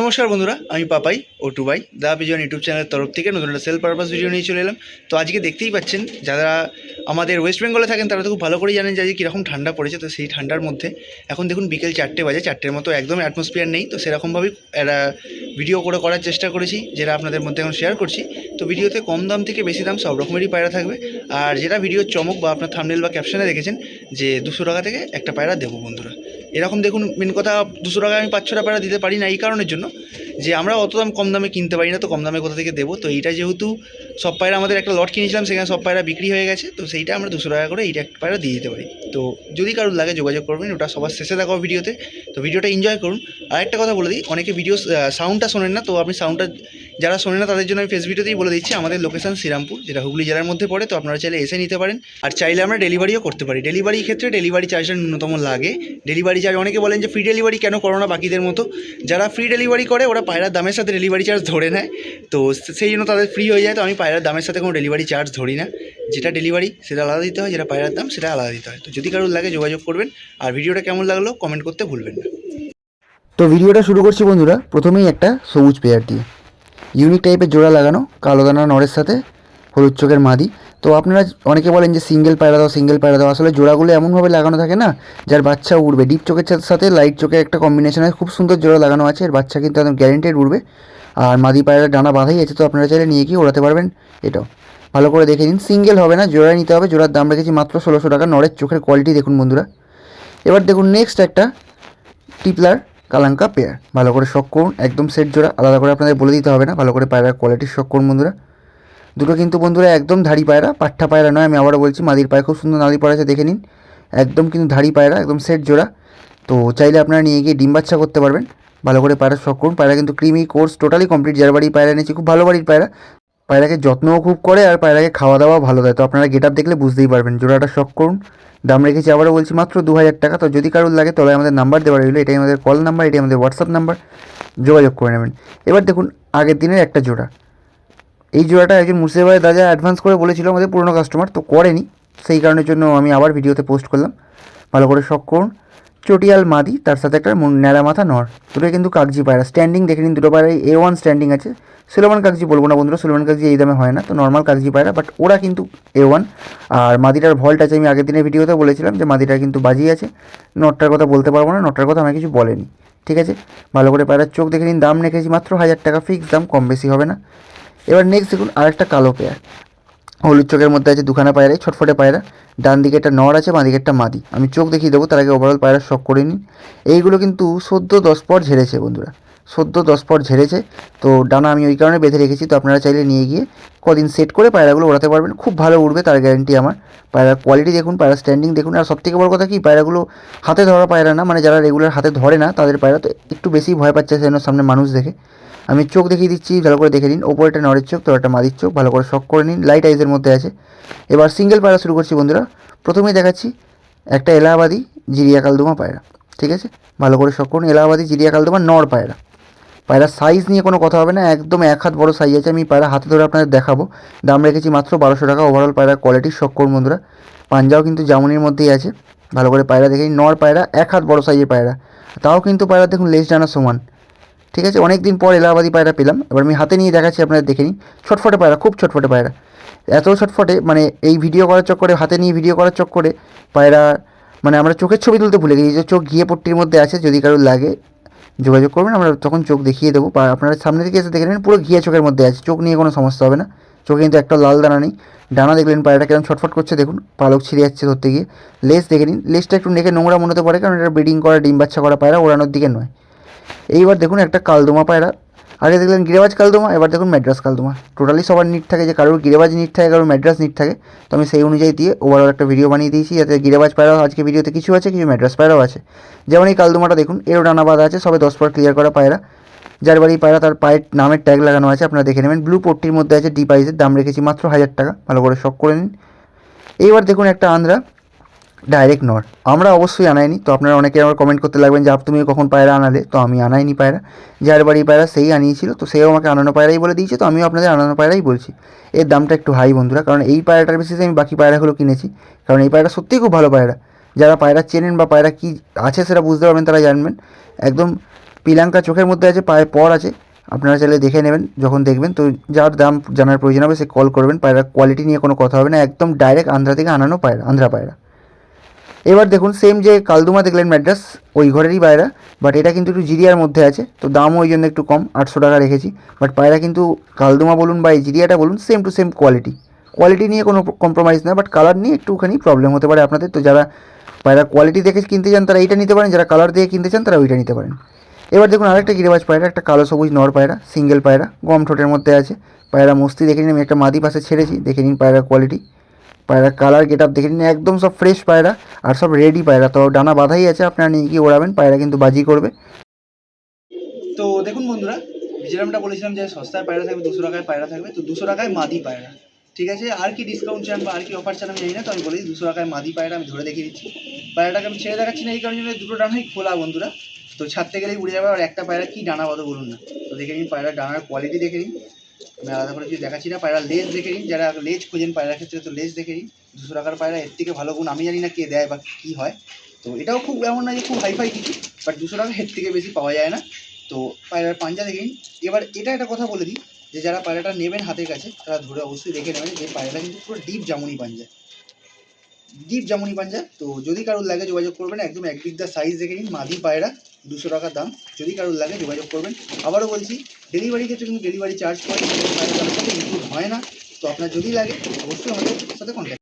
নমস্কার বন্ধুরা, আমি পাপাই ও টুবাই, দা বিজন ইউটিউব চ্যানেলের তরফ থেকে নতুন একটা সেল পারপাস ভিডিও নিয়ে চলে এলাম। তো আজকে দেখতেই পাচ্ছেন, যারা আমাদের ওয়েস্ট বেঙ্গলে থাকেন, তারা তো খুব ভালো করেই জানেন যে আজকে কীরকম ঠান্ডা পড়েছে। তো সেই ঠান্ডার মধ্যে এখন দেখুন বিকেল চারটে বাজে, চারটের মতো একদম অ্যাটমসফিয়ার নেই। তো সেরকমভাবেই একটা ভিডিও করে করার চেষ্টা করেছি, যেটা আপনাদের মধ্যে এখন শেয়ার করছি। তো ভিডিওতে কম দাম থেকে বেশি দাম সব রকমেরই পায়রা থাকবে। আর যেটা ভিডিওর চমক বা আপনার থামনেল বা ক্যাপশনে দেখেছেন, যে দুশো টাকা থেকে একটা পায়রা দেবো বন্ধুরা। এরকম দেখুন মেন কথা, দুশো টাকা আমি পাঁচ ছটা পায়রা দিতে পারি না এই কারণের জন্য যে আমরা অত দাম কম দামে কিনতে পারি না, তো কম দামে কোথা থেকে দেবো? তো এইটা যেহেতু সব পায়রা আমাদের একটা লট কিনেছিলাম, সেখানে সব পায়রা বিক্রি হয়ে গেছে, তো সেইটা আমরা দুশো টাকা করে এইটা একটা পায়রা দিয়ে দিতে পারি। তো যদি কারোর লাগে যোগাযোগ করবেন, ওটা সবার শেষে দেখাবো ভিডিওতে। তো ভিডিওটা এনজয় করুন। আর একটা কথা বলে দিই, অনেকে ভিডিও সাউন্ডটা শোনেন না, তো আপনি সাউন্ডটা যারা শোনে না, তাদের জন্য আমি ফেস ভিডিওতেই বলে দিচ্ছি। আমাদের লোকেশান শ্রীরামপুর, যেটা হুগলি জেলার মধ্যে পড়ে, তো আপনারা চাইলে এসে নিতে পারেন। আর চাইলে আমরা ডেলিভারিও করতে পারি। ডেলিভারি ক্ষেত্রে ডেলিভারি চার্জটা ন্যূনতম লাগে। ডেলিভারি চার্জ অনেকে বলেন যে ফ্রি ডেলিভারি কেন করো না বাকিদের মতো? যারা ফ্রি ডেলিভারি করে, ওরা পায়রার দামের সাথে ডেলিভারি চার্জ ধরে নেয়। তো সেই জন্য তাদের ফ্রি হয়ে যায়। তো আমি পায়রার দামের সাথে কোনো ডেলিভারি চার্জ ধরি না। যেটা ডেলিভারি সেটা আলাদা দিতে হয়। যেটা পায়রার দাম, সেটা আলাদা দিতে হয়। তো যদি কারোর লাগে যোগাযোগ করবেন। আর ভিডিওটা কেমন লাগল কমেন্ট করতে ভুলবেন না। তো ভিডিওটা শুরু করছি বন্ধুরা। প্রথমেই একটা সবুজ পেয়ার দিয়ে। ইউনিক টাইপের জোড়া লাগানো, কালো দানা, নরের সাথে, হলুদ চোখের মাদি। তো আপনারা অনেকে বলেন যে সিঙ্গেল পায়রা দাও সিঙ্গেল পায়রা দাও। আসলে জোড়াগুলো এমনভাবে লাগানো থাকে না, যার বাচ্চা উড়বে। ডিপ চোখের সাথে- লাইট চোখের একটা কম্বিনেশন খুব সুন্দর জোড়া লাগানো আছে। এর বাচ্চা কিন্তু একদম গ্যারেন্টেড উড়বে। আর মাদি পায়রা ডানা বাঁধাই আছে, তো আপনারা চাইলে নিয়ে গিয়ে ওড়াতে পারবেন এটাও। ভালো করে দেখে নিন সিঙ্গেল হবে না জোড়া নিতে হবে। জোড়ার দাম রেখেছি মাত্র ষোলোশো টাকা, নরের চোখের কোয়ালিটি দেখুন বন্ধুরা। এবার দেখুন নেক্সট একটা টিপলার। কালাঙ্কা পেয়ার ভালো করে শখ করুন, একদম সেট জোড়া। আলাদা করে আপনাদের বলে দিতে হবে না, ভালো করে পায়রার কোয়ালিটির শখ করুন বন্ধুরা। দুটো কিন্তু বন্ধুরা একদম ধাড়ি পায়রা পাঠ্টা পায়রা নয়, আমি আবারও বলছি, মাদির পায়ে খুব সুন্দর নালি পড়া আছে, দেখে নিন। একদম কিন্তু ধাড়ি পায়রা, একদম সেট জোড়া। তো চাইলে আপনারা নিয়ে গিয়ে ডিম বাচ্চা করতে পারবেন। ভালো করে পায়রা শখ করুন। পায়রা কিন্তু ক্রিমি কোর্স টোটালি কমপ্লিট যার বাড়ি পায়রা এনেছি, খুব ভালো বাড়ির পায়রা। পায়রাকে যত্নও খুব করে আর পায়রাকে খাওয়া দাওয়া ভালো দেয়। তো আপনারা গেট আপ দেখলে বুঝতেই পারবেন। জোড়াটা শখ করুন। দাম রেখেছি, আবারও বলছি মাত্র দু হাজার টাকা। তো যদি কারোর লাগে তবে আমাদের নাম্বার দেওয়া রইল। এটাই আমাদের কল নাম্বার এটাই আমাদের হোয়াটসঅ্যাপ নাম্বার যোগাযোগ করে নেবেন। এবার দেখুন, আগের দিনের একটা জোড়া। এই জোড়াটা একজন মুর্শিদাবাদের দাদা অ্যাডভান্স করে বলেছিল আমাদের পুরনো কাস্টমার তো করেনি। সেই কারণের জন্য আমি আবার ভিডিওতে পোস্ট করলাম। ভালো করে শখ করুন। চটিয়াল মাদি, তার সাথে একটা ন্যাড়া মাথা নর। দুটোই কিন্তু কাগজি পায়রা। স্ট্যান্ডিং দেখে নিন, দুটো পায়রাই এ ওয়ান স্ট্যান্ডিং আছে। সুলেমান কাগজি বলব না বন্ধুরা, সুলেমান কাগজি এই দামে হয় না, তো নর্মাল কাগজি পায়রা বাট ওরা কিন্তু এ ওয়ান আর মাদিটার ভল্ট আছে আমি আগের দিনের ভিডিওতে বলেছিলাম যে মাদিটা কিন্তু বাজি আছে। নটটার কথা বলতে পারব না, নটটার কথা আমাকে কিছু বলেনি। ঠিক আছে? ভালো করে পায়রার চোখ দেখে নিন, দাম রেখেছি মাত্র হাজার টাকা ফিক্স দাম, কম বেশি হবে না। এবার নেক্সট দেখুন আরেকটা কালো পেয়ার হলুদ চোখের মধ্যে আছে দুখানা পায়রাই ছটফটে পায়রা। ডান দিকে একটা নর আছে, বাঁ দিকে একটা মাদি। আমি চোখ দেখিয়ে দেবো, তার আগে ওভারঅল পায়রা শখ করে নিন। এইগুলো কিন্তু সদ্য দশ পর ঝেড়েছে বন্ধুরা। সদ্য দশ পর ঝেড়েছে। তো ডানা আমি ওই কারণে বেঁধে রেখেছি, তো আপনারা চাইলে নিয়ে গিয়ে কদিন সেট করে পায়রাগুলো ওড়াতে পারবেন। খুব ভালো উড়বে, তার গ্যারেন্টি আমার। পায়রার কোয়ালিটি দেখুন, পায়রা স্ট্যান্ডিং দেখুন। আর সবথেকে বড় কথা কি, পায়রাগুলো হাতে ধরা পায়রা না মানে যারা রেগুলার হাতে ধরে না, তাদের পায়রা তো একটু বেশি ভয় পাচ্ছে সেজন্য সামনে মানুষ দেখে। আমি চোখ দেখিয়ে দিচ্ছি, ভালো করে দেখে নিন। ওপরে একটা নরের চোখ একটা মাদির চোখ, ভালো করে শখ করে নিন। লাইট আইজের মধ্যে আছে। এবার সিঙ্গেল পায়রা শুরু করছি বন্ধুরা। প্রথমেই দেখাচ্ছি একটা এলাহাবাদি জিরিয়া কালদুমা পায়রা, ঠিক আছে? ভালো করে শখ করুন। এলাহাবাদি জিরিয়া কালদুমা নর পায়রা। পায়রার সাইজ নিয়ে কোনো কথা হবে না, একদম এক হাত বড় সাইজ আছে। আমি পায়রা হাতে ধরে আপনাদের দেখাবো। দাম রেখেছি মাত্র বারোশো টাকা। ওভারঅল পায়রার কোয়ালিটির শখ করুন বন্ধুরা। পাঞ্জাও কিন্তু জামুনির মধ্যেই আছে। ভালো করে পায়রা দেখে। নর পায়রা এক হাত বড় সাইজের পায়রা। তাও কিন্তু পায়রা দেখুন লেজ ডানা সমান। ঠিক আছে? অনেক দিন পর এলাহাবাদি পায়রা পেলাম। এবার আমি হাতে নিয়ে দেখাচ্ছি, আপনারা দেখে ছটফটে পায়রা, খুব ছটফটে পায়রা। এত ছটফটে মানে এই ভিডিও করার চক্করে, হাতে নিয়ে ভিডিও করার চক্করে পায়রা মানে আমরা চোখের ছবি তুলতে ভুলে গেছি যে চোখ ঘিয়ে পট্টির মধ্যে আছে, যদি কারোর লাগে যোগাযোগ করবেন, আমরা তখন চোখ দেখিয়ে দেবো। বা আপনারা সামনে থেকে এসে দেখে নেবেন, পুরো ঘিয়ে চোখের মধ্যে আছে। চোখ নিয়ে কোনো সমস্যা হবে না। চোখে কিন্তু একটা লাল দানা নেই। ডানা দেখলেন পায়রাটা কেমন ছটফট করছে, দেখুন। পালক ছিঁড়ে যাচ্ছে ধরতে গিয়ে। লেস দেখে নিন। লেজটা একটু নেখে নোংরা মনে হতে পারে, কারণ এটা ব্রিডিং করা, ডিম বাচ্চা করা পায়রা, ওড়ানোর দিকে নয়। এইবার দেখুন একটা কালদোমা পায়রা। আগে দেখলেন গিরেবাজ কালদোমা, এবার দেখুন ম্যাড্রাস কালদোমা। টোটালি সবার নিট থাকে যে কারোর গিরেবাজ নিট থাকে, কারোর ম্যাড্রাস নিট থাকে। তো আমি সেই অনুযায়ী দিয়ে ওভারঅল একটা ভিডিও বানিয়ে দিয়েছি, যাতে গিরেবাজ পায়রাও আজকে ভিডিওতে কিছু আছে, কিছু ম্যাড্রাস পায়রাও আছে। যেমন এই কালদোমাটা দেখুন, এরও ডানা বাঁধা আছে, সবে দশ পর ক্লিয়ার করা পায়রা। যার বাড়ি পায়রা তার পায়ের নামের ট্যাগ লাগানো আছে, আপনারা দেখে নেবেন। ব্লু পট্টির মধ্যে আছে ডিপ আইসের দাম রেখেছি মাত্র হাজার টাকা। ভালো করে শখ করে নিন। এইবার দেখুন একটা আন্দ্রা। ডাইরেক্ট নর আমরা অবশ্যই আনাইনি। তো আপনারা অনেকে আমার কমেন্ট করতে লাগবেন যে, আপ তুমি কখন পায়রা আনালে? তো আমি আনাইনি পায়রা। যার বাড়ি পায়রা সেই আনিয়েছিল। তো সেও আমাকে আনানো পায়রাই বলে দিয়েছে। তো আমিও আপনাদের আনানো পায়রাই বলছি। এর দামটা একটু হাই বন্ধুরা। কারণ এই পায়রাটার বেসিসে আমি বাকি পায়রাগুলো কিনেছি। কারণ এই পায়রা সত্যিই খুব ভালো পায়রা। যারা পায়রা চেনেন বা পায়রা কী আছে সেটা বুঝতে পারবেন, তারা জানবেন। একদম পিলাঙ্কা চোখের মধ্যে আছে, পায়ে পর আছে। আপনারা চাইলে দেখে নেবেন, যখন দেখবেন। তো যার দাম জানার প্রয়োজন হবে, সে কল করবেন। পায়রা কোয়ালিটি নিয়ে কোনো কথা হবে না। একদম ডাইরেক্ট আন্ধ্রা থেকে আনানো পায়রা, আন্ধ্রা পায়রা। এবার দেখুন সেম যে কালদুমা দেখলেন ম্যাড্রাস ওই ঘরেরই পায়রা বাট এটা কিন্তু একটু জিরিয়ার মধ্যে আছে, তো দামও ওই জন্য একটু কম, আটশো টাকা রেখেছি বাট পায়রা কিন্তু কালদুমা বলুন বা এই জিরিয়াটা বলুন same to same quality quality নিয়ে কোনো কম্প্রোমাইজ না বাট কালার নিয়ে একটুখানি প্রবলেম হতে পারে আপনাদের, তো যারা পায়রা কোয়ালিটি দেখে কিনতে চান, তারা এইটা নিতে পারেন, যারা কালার দিয়ে কিনতে চান, তারা ওইটা নিতে পারেন। এবার দেখুন, আরেকটা গিরিবাজ পায়রা, একটা কালো সবুজ নর পায়রা সিঙ্গেল পায়রা, গম ঠোঁটের মধ্যে আছে, পায়রা মস্তি দেখে নিন, আমি একটা মাদি পাশে ছেড়েছি, দেখে নিন পায়রার কোয়ালিটি পায়রার কালার গেট আপ দেখে নিন, একদম সব ফ্রেশ পায়রা আর সব রেডি পায়রা। তো ডানা বাঁধাই আছে, আপনারা নিয়ে গিয়ে ওড়াবেন, পায়রা কিন্তু বাজি করবে। তো দেখুন বন্ধুরা যেরকমটা বলেছিলাম যে সস্তায় পায়রা থাকবে, দুশো টাকায় পায়রা থাকবে, তো দুশো টাকায় মাদি পায়রা। ঠিক আছে, আর কি ডিসকাউন্ট চান বা আর কি অফার চান আমি জানি না, তো আমি বলি দুশো টাকায় মাদি পায়রা আমি ধরে দেখিয়ে দিচ্ছি। পায়রাটাকে আমি ছেড়ে দেখাচ্ছি না, এই কারণে দুটো ডানাই খোলা বন্ধুরা। তো ছাড়তে গেলেই উড়ে যাবে, আর একটা পায়রা কি ডানা বাঁধো বলুন না। তো দেখে নিন পায়রার ডানার কোয়ালিটি দেখে নিন। আমি আলাদা করে কিছু দেখাচ্ছি না। পায়রা লেজ দেখে নিন, যারা লেজ খোঁজেন পায়রার ক্ষেত্রে তো লেজ দেখে নিন। দুশো টাকার পায়রা, এর থেকে ভালো গুণ আমি জানি না কে দেয় বা কী হয়। তো এটাও খুব এমন না যে খুব হাইফাই কিছু বাট দুশো টাকা এর থেকে বেশি পাওয়া যায় না। তো পায়রার পাঞ্জা দেখে নিন। এবার এটা একটা কথা বলে দিই, যে যারা পায়রাটা নেবেন হাতের কাছে, তারা ধরে অবশ্যই দেখে নেবেন যে পায়রাটা কিন্তু পুরো ডিপ জামুনি পাঞ্জা। ডিপ জামুনি পাঞ্জা, তো যদি কারোর লাগে যোগাযোগ করবেন, একদম এক বিদ্যা সাইজ দেখে নিন, মাদি পায়রা, দুশো টাকা দাম। যদি কারোর লাগে যোগাযোগ করবেন। আবারও বলছি ডেলিভারি ক্ষেত্রে কিন্তু ডেলিভারি চার্জ করে হয় না। তো আপনার যদি লাগে, অবশ্যই আমাদের সাথে কন্ট্যাক্ট